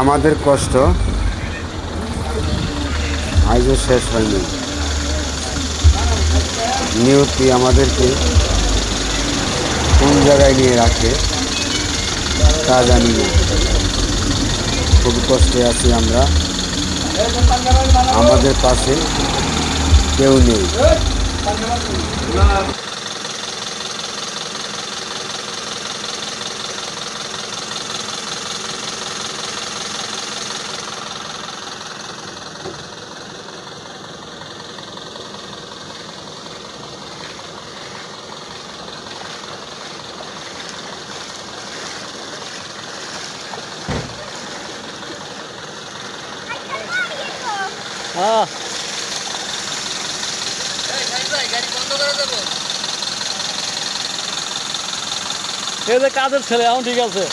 আমাদের কষ্ট আজও শেষ হয়নি। নিয়তি আমাদেরকে কোন জায়গায় নিয়ে রাখে তা জানি না। খুব কষ্টে আছি আমরা। আমাদের পাশে কেউ নেই। হ্যাঁ এই যে কাজের ছেলে এখন ঠিক আছে।